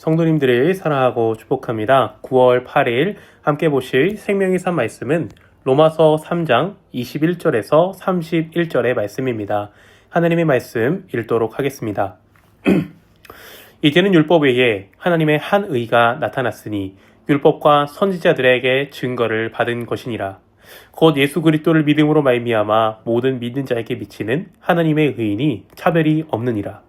성도님들을 사랑하고 축복합니다. 9월 8일 함께 보실 생명의 산 말씀은 로마서 3장 21절에서 31절의 말씀입니다. 하나님의 말씀 읽도록 하겠습니다. 이제는 율법 외에 하나님의 한 의가 나타났으니 율법과 선지자들에게 증거를 받은 것이니라. 곧 예수 그리스도를 믿음으로 말미암아 모든 믿는 자에게 미치는 하나님의 의인이 차별이 없느니라.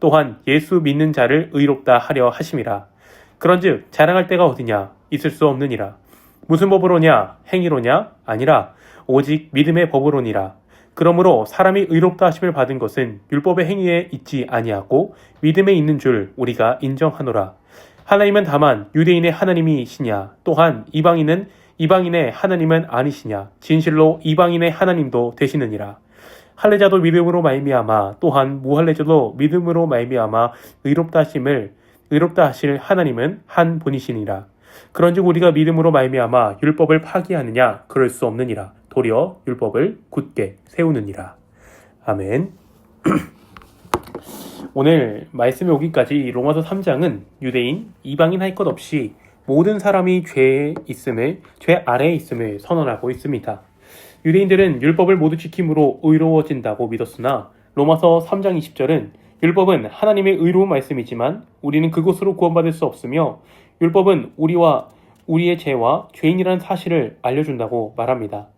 또한 예수 믿는 자를 의롭다 하려 하심이라. 그런즉 자랑할 때가 어디냐 있을 수 없느니라. 무슨 법으로냐 행위로냐 아니라 오직 믿음의 법으로니라. 그러므로 사람이 의롭다 하심을 받은 것은 율법의 행위에 있지 아니하고 믿음에 있는 줄 우리가 인정하노라. 하나님은 다만 유대인의 하나님이시냐 또한 이방인은 이방인의 하나님은 아니시냐 진실로 이방인의 하나님도 되시느니라. 할례자도 믿음으로 말미암아 또한 무할례자도 믿음으로 말미암아 의롭다 하심을 의롭다 하실 하나님은 한 분이시니라. 그런즉 우리가 믿음으로 말미암아 율법을 파기하느냐 그럴 수 없느니라. 도리어 율법을 굳게 세우느니라. 아멘. 오늘 말씀에 오기까지 로마서 3장은 유대인, 이방인 할 것 없이 모든 사람이 죄에 있음을 죄 아래에 있음을 선언하고 있습니다. 유대인들은 율법을 모두 지킴으로 의로워진다고 믿었으나 로마서 3장 20절은 율법은 하나님의 의로운 말씀이지만 우리는 그곳으로 구원받을 수 없으며 율법은 우리와 우리의 죄와 죄인이라는 사실을 알려준다고 말합니다.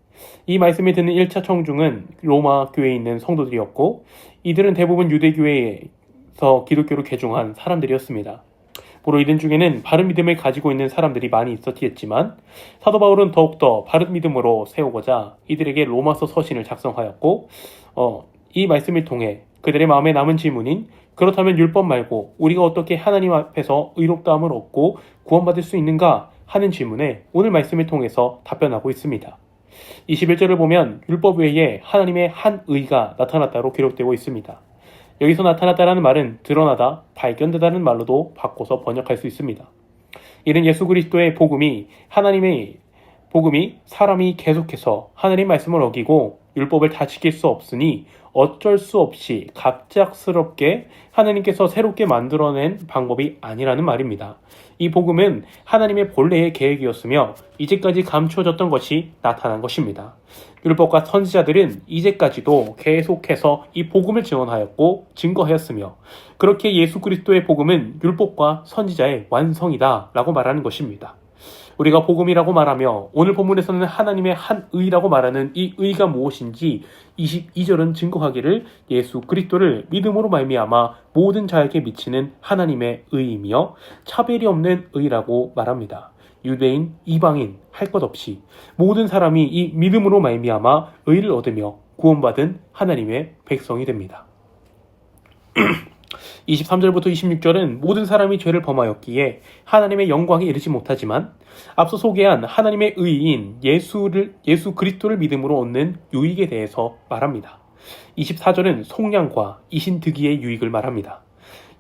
이 말씀을 듣는 1차 청중은 로마 교회에 있는 성도들이었고 이들은 대부분 유대교회에서 기독교로 개종한 사람들이었습니다. 보로 이들 중에는 바른 믿음을 가지고 있는 사람들이 많이 있었겠지만 사도 바울은 더욱더 바른 믿음으로 세우고자 이들에게 로마서 서신을 작성하였고 어, 이 말씀을 통해 그들의 마음에 남은 질문인 그렇다면 율법 말고 우리가 어떻게 하나님 앞에서 의롭다함을 얻고 구원받을 수 있는가 하는 질문에 오늘 말씀을 통해서 답변하고 있습니다. 21절을 보면 율법 외에 하나님의 한 의가 나타났다로 기록되고 있습니다. 여기서 나타났다라는 말은 드러나다, 발견되다는 말로도 바꿔서 번역할 수 있습니다. 이는 예수 그리스도의 복음이 하나님의 복음이 사람이 계속해서 하나님 말씀을 어기고 율법을 다 지킬 수 없으니 어쩔 수 없이 갑작스럽게 하나님께서 새롭게 만들어낸 방법이 아니라는 말입니다. 이 복음은 하나님의 본래의 계획이었으며 이제까지 감추어졌던 것이 나타난 것입니다. 율법과 선지자들은 이제까지도 계속해서 이 복음을 증언하였고 증거하였으며 그렇게 예수 그리스도의 복음은 율법과 선지자의 완성이다 라고 말하는 것입니다. 우리가 복음이라고 말하며 오늘 본문에서는 하나님의 한 의라고 말하는 이 의가 무엇인지 22절은 증거하기를 예수 그리스도를 믿음으로 말미암아 모든 자에게 미치는 하나님의 의이며 차별이 없는 의라고 말합니다. 유대인, 이방인 할 것 없이 모든 사람이 이 믿음으로 말미암아 의를 얻으며 구원받은 하나님의 백성이 됩니다. 23절부터 26절은 모든 사람이 죄를 범하였기에 하나님의 영광에 이르지 못하지만 앞서 소개한 하나님의 의인 예수를 예수 그리스도를 믿음으로 얻는 유익에 대해서 말합니다. 24절은 속량과 이신득이의 유익을 말합니다.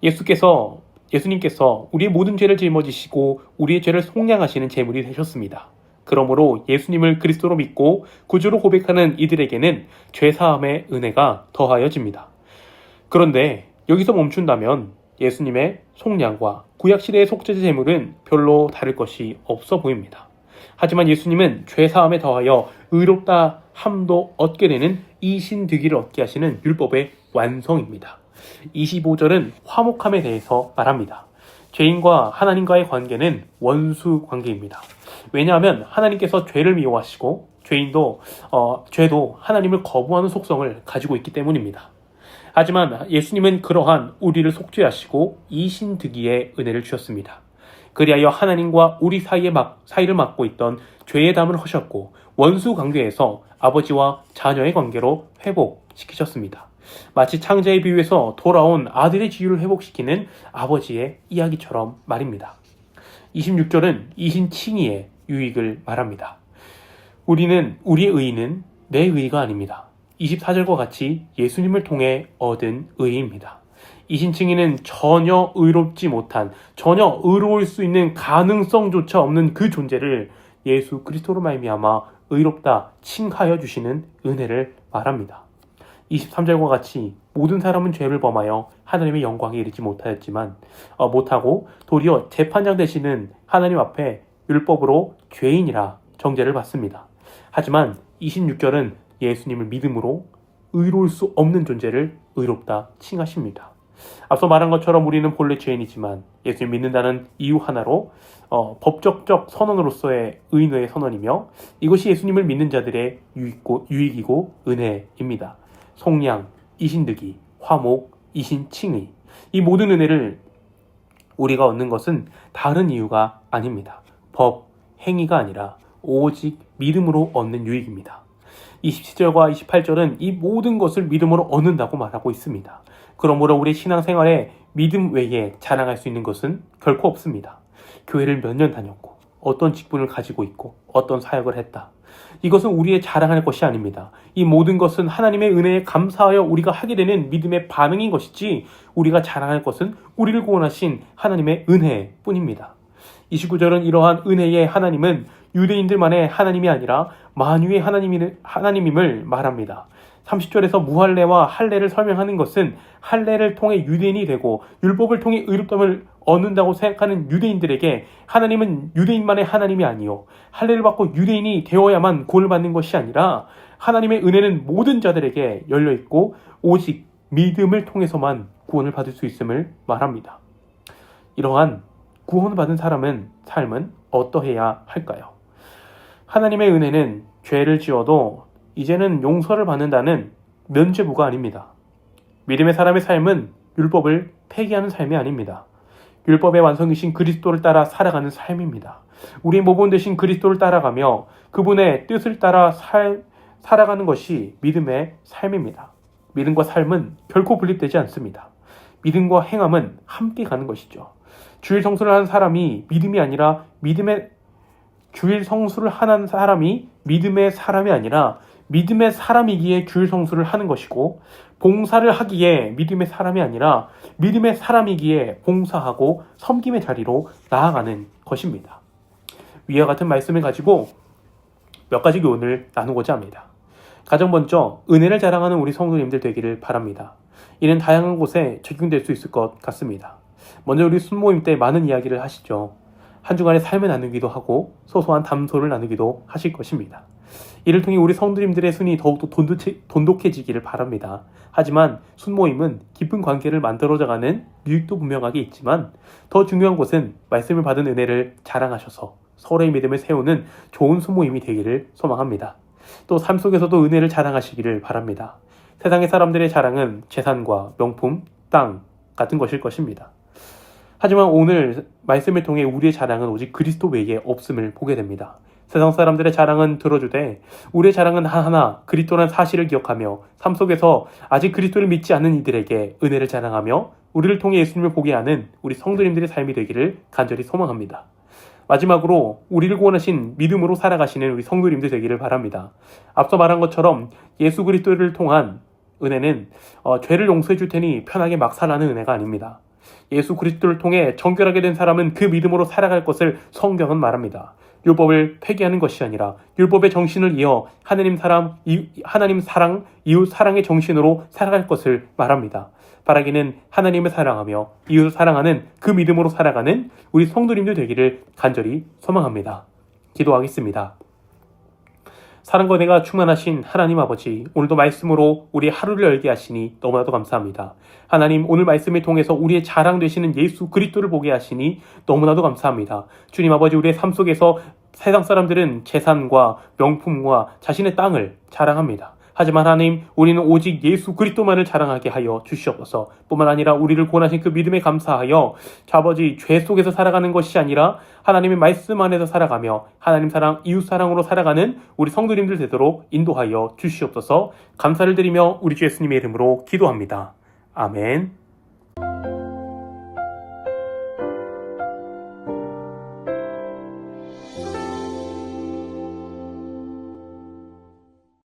예수께서 예수님께서 우리의 모든 죄를 짊어지시고 우리의 죄를 속량하시는 제물이 되셨습니다. 그러므로 예수님을 그리스도로 믿고 구주로 고백하는 이들에게는 죄 사함의 은혜가 더하여집니다. 그런데 여기서 멈춘다면 예수님의 속량과 구약시대의 속죄제 제물은 별로 다를 것이 없어 보입니다. 하지만 예수님은 죄사함에 더하여 의롭다 함도 얻게 되는 이신득이를 얻게 하시는 율법의 완성입니다. 25절은 화목함에 대해서 말합니다. 죄인과 하나님과의 관계는 원수 관계입니다. 왜냐하면 하나님께서 죄를 미워하시고 죄인도 어, 죄도 하나님을 거부하는 속성을 가지고 있기 때문입니다. 하지만 예수님은 그러한 우리를 속죄하시고 이신득이의 은혜를 주셨습니다. 그리하여 하나님과 우리 사이에 막, 사이를 막고 있던 죄의 담을 허셨고 원수 관계에서 아버지와 자녀의 관계로 회복시키셨습니다. 마치 창자의 비유에서 돌아온 아들의 지유를 회복시키는 아버지의 이야기처럼 말입니다. 26절은 이신칭의의 유익을 말합니다. 우리는 우리의 의의는 내 의의가 아닙니다. 24절과 같이 예수님을 통해 얻은 의의입니다. 이신칭의는 전혀 의롭지 못한 전혀 의로울 수 있는 가능성조차 없는 그 존재를 예수 그리스도로 말미암아 의롭다 칭하여 주시는 은혜를 말합니다. 23절과 같이 모든 사람은 죄를 범하여 하나님의 영광에 이르지 못하였지만 어, 못하고 도리어 재판장 되시는 하나님 앞에 율법으로 죄인이라 정죄를 받습니다. 하지만 26절은 예수님을 믿음으로 의로울 수 없는 존재를 의롭다 칭하십니다. 앞서 말한 것처럼 우리는 본래 죄인이지만 예수님 믿는다는 이유 하나로 어, 법적적 선언으로서의 의노의 선언이며 이것이 예수님을 믿는 자들의 유익고, 유익이고 은혜입니다. 속량, 이신득이, 화목, 이신칭의 이 모든 은혜를 우리가 얻는 것은 다른 이유가 아닙니다. 법, 행위가 아니라 오직 믿음으로 얻는 유익입니다. 27절과 28절은 이 모든 것을 믿음으로 얻는다고 말하고 있습니다. 그러므로 우리 신앙생활에 믿음 외에 자랑할 수 있는 것은 결코 없습니다. 교회를 몇 년 다녔고 어떤 직분을 가지고 있고 어떤 사역을 했다. 이것은 우리의 자랑할 것이 아닙니다. 이 모든 것은 하나님의 은혜에 감사하여 우리가 하게 되는 믿음의 반응인 것이지 우리가 자랑할 것은 우리를 구원하신 하나님의 은혜 뿐입니다. 29절은 이러한 은혜의 하나님은 유대인들만의 하나님이 아니라 만유의 하나님임을 말합니다. 30절에서 무할례와 할례를 설명하는 것은 할례를 통해 유대인이 되고 율법을 통해 의롭담을 얻는다고 생각하는 유대인들에게 하나님은 유대인만의 하나님이 아니요 할례를 받고 유대인이 되어야만 구원을 받는 것이 아니라 하나님의 은혜는 모든 자들에게 열려 있고 오직 믿음을 통해서만 구원을 받을 수 있음을 말합니다. 이러한 구원을 받은 사람은 삶은 어떠해야 할까요? 하나님의 은혜는 죄를 지어도 이제는 용서를 받는다는 면죄부가 아닙니다. 믿음의 사람의 삶은 율법을 폐기하는 삶이 아닙니다. 율법의 완성이신 그리스도를 따라 살아가는 삶입니다. 우리 모본 대신 그리스도를 따라가며 그분의 뜻을 따라 살, 살아가는 것이 믿음의 삶입니다. 믿음과 삶은 결코 분립되지 않습니다. 믿음과 행함은 함께 가는 것이죠. 주일 성수를 하는 사람이 믿음이 아니라 믿음의 주일 성수를 하는 사람이 믿음의 사람이 아니라 믿음의 사람이기에 주일 성수를 하는 것이고 봉사를 하기에 믿음의 사람이 아니라 믿음의 사람이기에 봉사하고 섬김의 자리로 나아가는 것입니다. 위와 같은 말씀을 가지고 몇 가지 교훈을 나누고자 합니다. 가장 먼저 은혜를 자랑하는 우리 성도님들 되기를 바랍니다. 이는 다양한 곳에 적용될 수 있을 것 같습니다. 먼저 우리 순모임 때 많은 이야기를 하시죠. 한 주간의 삶을 나누기도 하고 소소한 담소를 나누기도 하실 것입니다. 이를 통해 우리 성도님들의 순이 더욱더 돈독해지기를 바랍니다. 하지만 순모임은 깊은 관계를 만들어져가는 유익도 분명하게 있지만 더 중요한 것은 말씀을 받은 은혜를 자랑하셔서 서로의 믿음을 세우는 좋은 순모임이 되기를 소망합니다. 또 삶 속에서도 은혜를 자랑하시기를 바랍니다. 세상의 사람들의 자랑은 재산과 명품, 땅 같은 것일 것입니다. 하지만 오늘 말씀을 통해 우리의 자랑은 오직 그리스도 외에 없음을 보게 됩니다. 세상 사람들의 자랑은 들어주되 우리의 자랑은 하나 그리스도란 사실을 기억하며 삶 속에서 아직 그리스도를 믿지 않는 이들에게 은혜를 자랑하며 우리를 통해 예수님을 보게 하는 우리 성도님들의 삶이 되기를 간절히 소망합니다. 마지막으로 우리를 구원하신 믿음으로 살아가시는 우리 성도님들 되기를 바랍니다. 앞서 말한 것처럼 예수 그리스도를 통한 은혜는 어, 죄를 용서해 줄 테니 편하게 막 살라는 은혜가 아닙니다. 예수 그리스도를 통해 정결하게 된 사람은 그 믿음으로 살아갈 것을 성경은 말합니다. 율법을 폐기하는 것이 아니라 율법의 정신을 이어 하나님 사람 하나님 사랑 이웃 사랑의 정신으로 살아갈 것을 말합니다. 바라기는 하나님을 사랑하며 이웃을 사랑하는 그 믿음으로 살아가는 우리 성도님들 되기를 간절히 소망합니다. 기도하겠습니다. 사랑과 내가 충만하신 하나님 아버지, 오늘도 말씀으로 우리 하루를 열게 하시니 너무나도 감사합니다. 하나님, 오늘 말씀을 통해서 우리의 자랑 되시는 예수 그리스도를 보게 하시니 너무나도 감사합니다. 주님 아버지, 우리의 삶 속에서 세상 사람들은 재산과 명품과 자신의 땅을 자랑합니다. 하지만 하나님, 우리는 오직 예수 그리스도만을 자랑하게 하여 주시옵소서. 뿐만 아니라 우리를 구원하신 그 믿음에 감사하여 아버지 죄 속에서 살아가는 것이 아니라 하나님의 말씀 안에서 살아가며 하나님 사랑, 이웃 사랑으로 살아가는 우리 성도님들 되도록 인도하여 주시옵소서. 감사를 드리며 우리 주 예수님의 이름으로 기도합니다. 아멘.